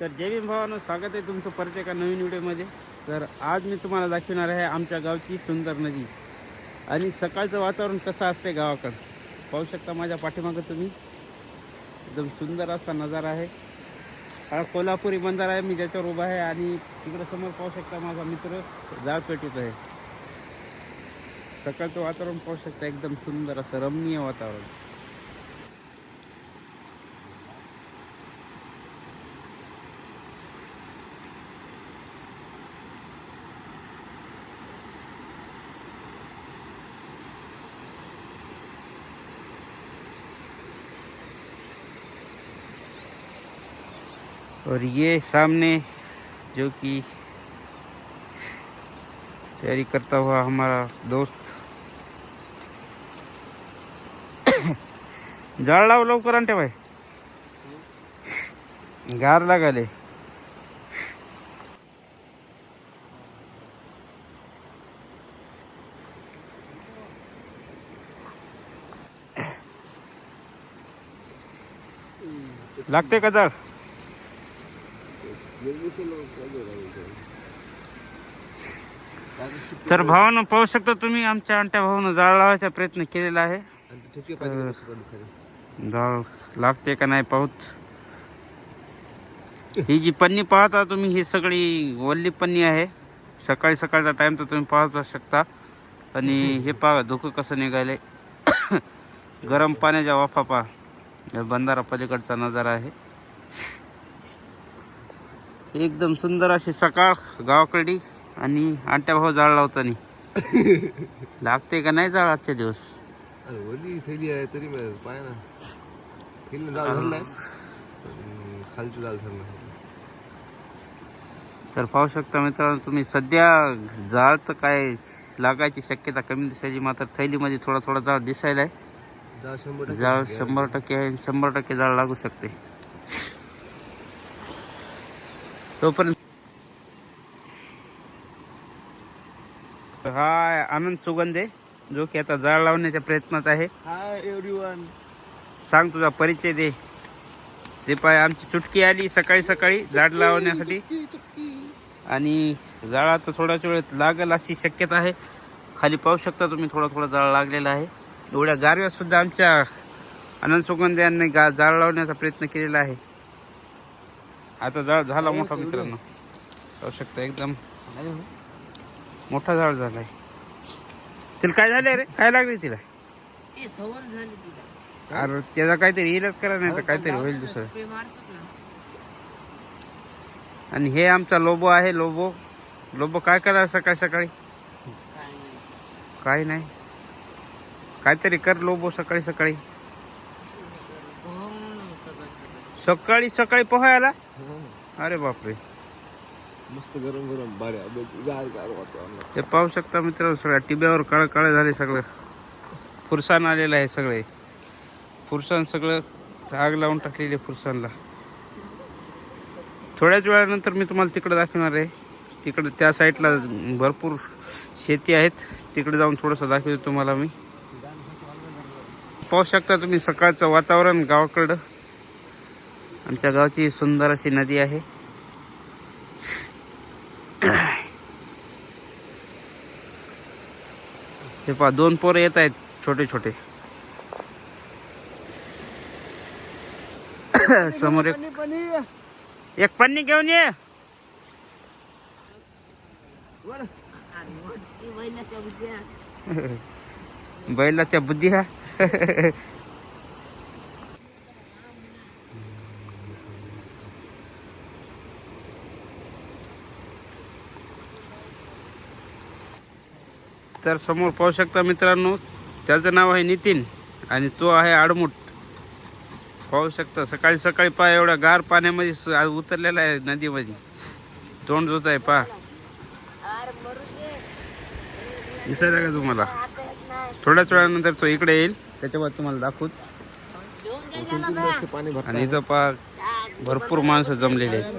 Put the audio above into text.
तर जय भीम भावानं स्वागत आहे तुमचं परत एका नवीन व्हिडिओमध्ये. तर आज मी तुम्हाला दाखवणार आहे आमच्या गावची सुंदर नदी. आणि सकाळचं वातावरण कसं असते गावाकडं? पाहू शकता माझ्या पाठीमागं तुम्ही. एकदम सुंदर असा नजारा आहे. हा कोल्हापुरी बंधारा आहे मी ज्याच्यावर उभा आहे. आणि तिकडं समोर पाहू शकता माझा मित्र जाळ पेटीत आहे. सकाळचं वातावरण पाहू शकता एकदम सुंदर असं रमणीय वातावरण. और ये सामने जो कि तैयारी करता हुआ हमारा दोस्त। जाळ लाव लवकर आणते भाई। गार लागाले लागते का जाळ तर भावानं पाहू शकता तुम्ही आमच्या अंट्या भावानं जाळ लावायचा प्रयत्न केलेला आहे. जाळ लागते का नाही पाहूत. ही जी पन्नी पाहता तुम्ही ही सगळी वल्ली पन्नी आहे. सकाळी सकाळचा टाइम तर तुम्ही पाहत शकता. आणि हे पहा धुकं कसं निघाले गरम पाण्याच्या वाफा पहा. बंधारा पलीकडचा नजारा आहे. एकदम सुंदर अशी सकाळ गावाकडे आणि आंट्या भाऊ जाळ लावताना. लागते का नाही जाळ आजच्या दिवस? आहे तरी मी पाय ना. थैलीनं जाळ धरलाय आणि खालचं जाळ धरलं तर पाहू शकता मित्रांनो तुम्ही सध्या जाळ तर काय लागायची शक्यता कमी दिसायची मात्र थैलीमध्ये थोडा थोडा जाळ दिसायला आहे जाळ शंभर टक्के जाळ शंभर टक्के आहे शंभर टक्के जाळ लागू शकते. तोपर्यंत हा आनंद सुगंधे जो की आता जाळ लावण्याच्या प्रयत्नात आहे. हाय एव्हरीवन सांग तुझा परिचय दे. ते पाय आमची चुटकी आली सकाळी सकाळी झाड लावण्यासाठी. आणि जाळ आता थोड्याच वेळेत लागेल अशी शक्यता आहे. खाली पाहू शकता तुम्ही थोडा थोडा जाळ लागलेला आहे. एवढ्या गारव्यात सुद्धा आमच्या आनंद सुगंध यांनी गा जाळ लावण्याचा प्रयत्न केलेला आहे. आता जाळ झाला मोठा मित्रांनो. पाहू शकता एकदम. मोठा जाळ झालाय. तिला काय झालंय रे? काय लागले तिला? ते धवन झाली तिला. अरे त्याचा काहीतरी इलाज करा नाही तर काहीतरी होईल दुसरं. आणि हे आमचा लोबो आहे लोबो. लोबो काय करा सकाळी सकाळी? काय नाही. काय नाही. काहीतरी कर लोबो सकाळी सकाळी धवन सगळं सकाळी सकाळी पोहायला? अरे बापरे. मस्त गरम गरम बाऱ्या गार गार वातावरण. ते पाहू शकता मित्रांनो सगळ्या टिब्यावर काळ काळे झाले सगळं. फुरसाण आलेलं आहे सगळे. फुरसाण सगळं आग लावून टाकलेली आहे फुरसाणला थोड्याच वेळानंतर मी तुम्हाला तिकडे दाखवणार आहे. तिकडे त्या साईडला भरपूर शेती आहेत. तिकडे जाऊन थोडंसं दाखवतो तुम्हाला मी. पाहू शकता तुम्ही सकाळचं वातावरण गावाकडं. आमच्या गावची सुंदर अशी नदी आहे. हे पहा दोन पोरं येत आहेत छोटे छोटे. समोर एक एक पन्नी घेऊन ये. बैलाच्या बुद्धी हा तर समोर पाहू शकता मित्रांनो त्याचं नाव आहे नितीन आणि तो आहे आडमुठ पाहू शकता सकाळी सकाळी पहा एवढ्या गार पाण्यामध्ये उतरलेला आहे नदीमध्ये. तोंड जोत आहे पहा. दिसायला का तुम्हाला? थोड्याच वेळानंतर तो इकडे येईल त्याच्यावर तुम्हाला दाखवू. आणि इथं पहा भरपूर माणसं जमलेली आहेत.